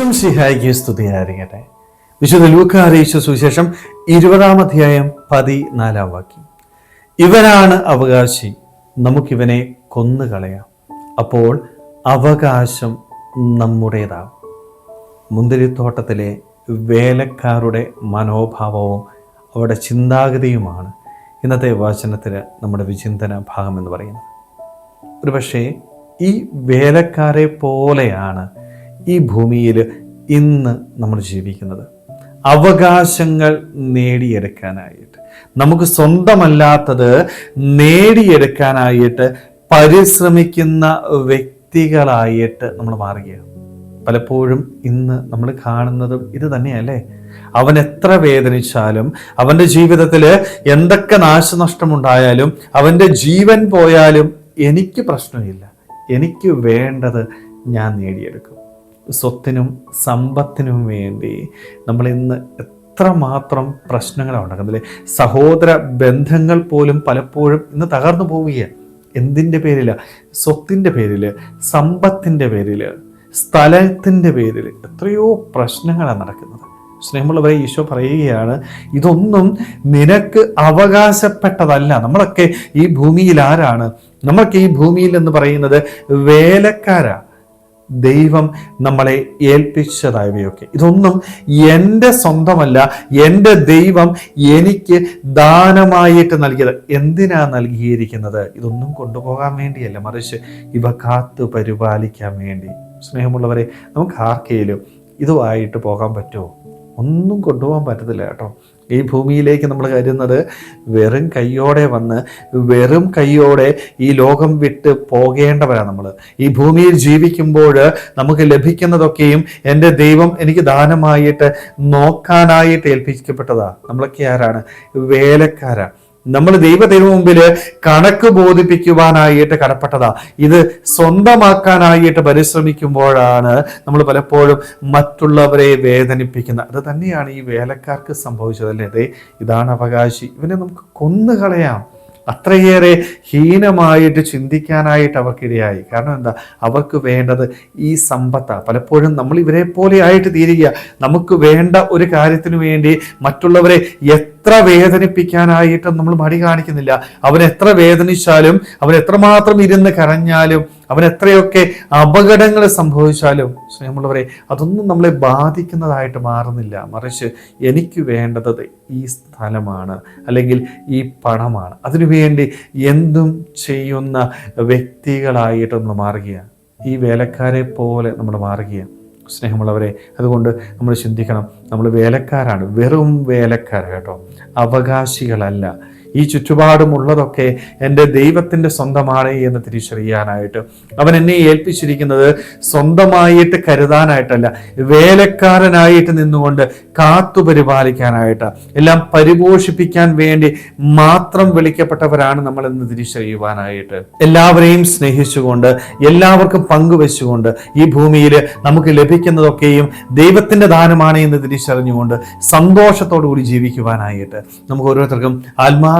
ഈശ്വം സിഹായിക്ക് സ്തുതിയായിരിക്കട്ടെ. വിശുദ്ധ ലൂക്ക അറിയിച്ച സുവിശേഷം ഇരുപതാം അധ്യായം പതിനാലാം വാക്യം. ഇവനാണ് അവകാശി നമുക്കിവനെ കൊന്നുകളയാം. അപ്പോൾ അവകാശം നമ്മുടേതാവും മുന്തിരിത്തോട്ടത്തിലെ വേലക്കാരുടെ മനോഭാവവും അവരുടെ ചിന്താഗതിയുമാണ് ഇന്നത്തെ വചനത്തിന് നമ്മുടെ വിചിന്തന ഭാഗം എന്ന് പറയുന്നത്. ഒരുപക്ഷേ ഈ വേലക്കാരെ പോലെയാണ് ഈ ഭൂമിയിൽ ഇന്ന് നമ്മൾ ജീവിക്കുന്നത്. അവകാശങ്ങൾ നേടിയെടുക്കാനായിട്ട്. നമുക്ക് സ്വന്തമല്ലാത്തത് നേടിയെടുക്കാനായിട്ട് പരിശ്രമിക്കുന്ന വ്യക്തികളായിട്ട് നമ്മൾ മാറുകയാണ്. പലപ്പോഴും ഇന്ന് നമ്മൾ കാണുന്നതും ഇത് തന്നെയല്ലേ? അവൻ എത്ര വേദനിച്ചാലും അവന്റെ ജീവിതത്തിൽ എന്തൊക്കെ നാശനഷ്ടമുണ്ടായാലും അവന്റെ ജീവൻ പോയാലും എനിക്ക് പ്രശ്നമില്ല. എനിക്ക് വേണ്ടത് ഞാൻ നേടിയെടുക്കും. സ്വത്തിനും സമ്പത്തിനും വേണ്ടി നമ്മൾ ഇന്ന് എത്രമാത്രം പ്രശ്നങ്ങളാണ് ഉണ്ടാക്കുന്നത് സഹോദര ബന്ധങ്ങൾ പോലും പലപ്പോഴും ഇന്ന് തകർന്നു പോവുകയാണ്. എന്തിന്റെ പേരിൽ സ്വത്തിന്റെ പേരിൽ സമ്പത്തിന്റെ പേരിൽ സ്ഥലത്തിന്റെ പേരിൽ എത്രയോ പ്രശ്നങ്ങളാണ് നടക്കുന്നത്. സ്നേഹമുള്ളവരെ ഈശോ പറയുകയാണ് ഇതൊന്നും നിനക്ക് അവകാശപ്പെട്ടതല്ല. നമ്മളൊക്കെ ഈ ഭൂമിയിൽ ആരാണ്? നമ്മളൊക്കെ ഈ ഭൂമിയിൽ എന്ന് പറയുന്നത് വേലക്കാരാ. ദൈവം നമ്മളെ ഏൽപ്പിച്ചതായവയൊക്കെ. ഇതൊന്നും എന്റെ സ്വന്തമല്ല എന്റെ ദൈവം എനിക്ക് ദാനമായിട്ട് നൽകിയത്. എന്തിനാ നൽകിയിരിക്കുന്നത്? ഇതൊന്നും കൊണ്ടുപോകാൻ വേണ്ടിയല്ല. മറിച്ച് ഇവ കാത്തു പരിപാലിക്കാൻ വേണ്ടി. സ്നേഹമുള്ളവരെ നമുക്ക് ആർക്കെങ്കിലും ഇതുമായിട്ട് പോകാൻ പറ്റുമോ? ഒന്നും കൊണ്ടുപോകാൻ പറ്റത്തില്ല കേട്ടോ. ഈ ഭൂമിയിലേക്ക് നമ്മൾ കരുതുന്നത് വെറും കയ്യോടെ വന്ന് വെറും കയ്യോടെ ഈ ലോകം വിട്ട് പോകേണ്ടവരാണ് നമ്മൾ. ഈ ഭൂമിയിൽ ജീവിക്കുമ്പോൾ നമുക്ക് ലഭിക്കുന്നതൊക്കെയും എന്റെ ദൈവം എനിക്ക് ദാനമായിട്ട് നോക്കാനായിട്ട് ഏൽപ്പിക്കപ്പെട്ടതാണ് നമ്മളൊക്കെ ആരാണ്? വേലക്കാരാണ് നമ്മൾ ദൈവത്തിന് മുമ്പിൽ കണക്ക് ബോധിപ്പിക്കുവാനായിട്ട് കടപ്പെട്ടതാ. ഇത് സ്വന്തമാക്കാനായിട്ട് പരിശ്രമിക്കുമ്പോഴാണ് നമ്മൾ പലപ്പോഴും മറ്റുള്ളവരെ വേദനിപ്പിക്കുന്നത്. അത് തന്നെയാണ് ഈ വേലക്കാർക്ക് സംഭവിച്ചത് അല്ലേ? ഇതാണ് അവകാശി. ഇവനെ നമുക്ക് കൊന്നുകളയാം. അത്രയേറെ ഹീനമായിട്ട് ചിന്തിക്കാനായിട്ട് അവർക്കിടയായി കാരണം എന്താ? അവർക്ക് വേണ്ടത് ഈ സമ്പത്താണ് പലപ്പോഴും നമ്മൾ ഇവരെ പോലെ ആയിട്ട് തീരുക. നമുക്ക് വേണ്ട ഒരു കാര്യത്തിന് വേണ്ടി മറ്റുള്ളവരെ എത്ര വേദനിപ്പിക്കാനായിട്ടും നമ്മൾ മടി കാണിക്കുന്നില്ല. അവൻ എത്ര വേദനിച്ചാലും അവൻ എത്രമാത്രം ഇരുന്ന് കരഞ്ഞാലും അവൻ എത്രയൊക്കെ അപകടങ്ങൾ സംഭവിച്ചാലും സ്നേഹമുള്ളവരെ അതൊന്നും നമ്മളെ ബാധിക്കുന്നതായിട്ട് മാറുന്നില്ല. മറിച്ച് എനിക്ക് വേണ്ടത് ഈ സ്ഥലമാണ് അല്ലെങ്കിൽ ഈ പണമാണ്. അതിനുവേണ്ടി എന്തും ചെയ്യുന്ന വ്യക്തികളായിട്ട് നമ്മൾ മാറുകയാണ്. ഈ വേലക്കാരെ പോലെ നമ്മൾ മാറുകയാണ്. സ്നേഹമുള്ളവരെ അതുകൊണ്ട് നമ്മൾ ചിന്തിക്കണം. നമ്മൾ വേലക്കാരാണ്. വെറും വേലക്കാർ കേട്ടോ. അവകാശികളല്ല. ഈ ചുറ്റുപാടുമുള്ളതൊക്കെ എന്റെ ദൈവത്തിന്റെ സ്വന്തമാണ് എന്ന് തിരിച്ചറിയാനായിട്ട്. അവൻ എന്നെ ഏൽപ്പിച്ചിരിക്കുന്നത് സ്വന്തമായിട്ട് കരുതാനായിട്ടല്ല വേലക്കാരനായിട്ട് നിന്നുകൊണ്ട് കാത്തു പരിപാലിക്കാനായിട്ട്. എല്ലാം പരിപോഷിപ്പിക്കാൻ വേണ്ടി മാത്രം വിളിക്കപ്പെട്ടവരാണ് നമ്മൾ എന്ന് തിരിച്ചറിയുവാനായിട്ട്. എല്ലാവരെയും സ്നേഹിച്ചുകൊണ്ട് എല്ലാവർക്കും പങ്കുവെച്ചുകൊണ്ട് ഈ ഭൂമിയിൽ നമുക്ക് ലഭിക്കുന്നതൊക്കെയും ദൈവത്തിന്റെ ദാനമാണ് എന്ന് തിരിച്ചറിഞ്ഞുകൊണ്ട് സന്തോഷത്തോടു കൂടി ജീവിക്കുവാനായിട്ട് നമുക്ക് ഓരോരുത്തർക്കും ആത്മാ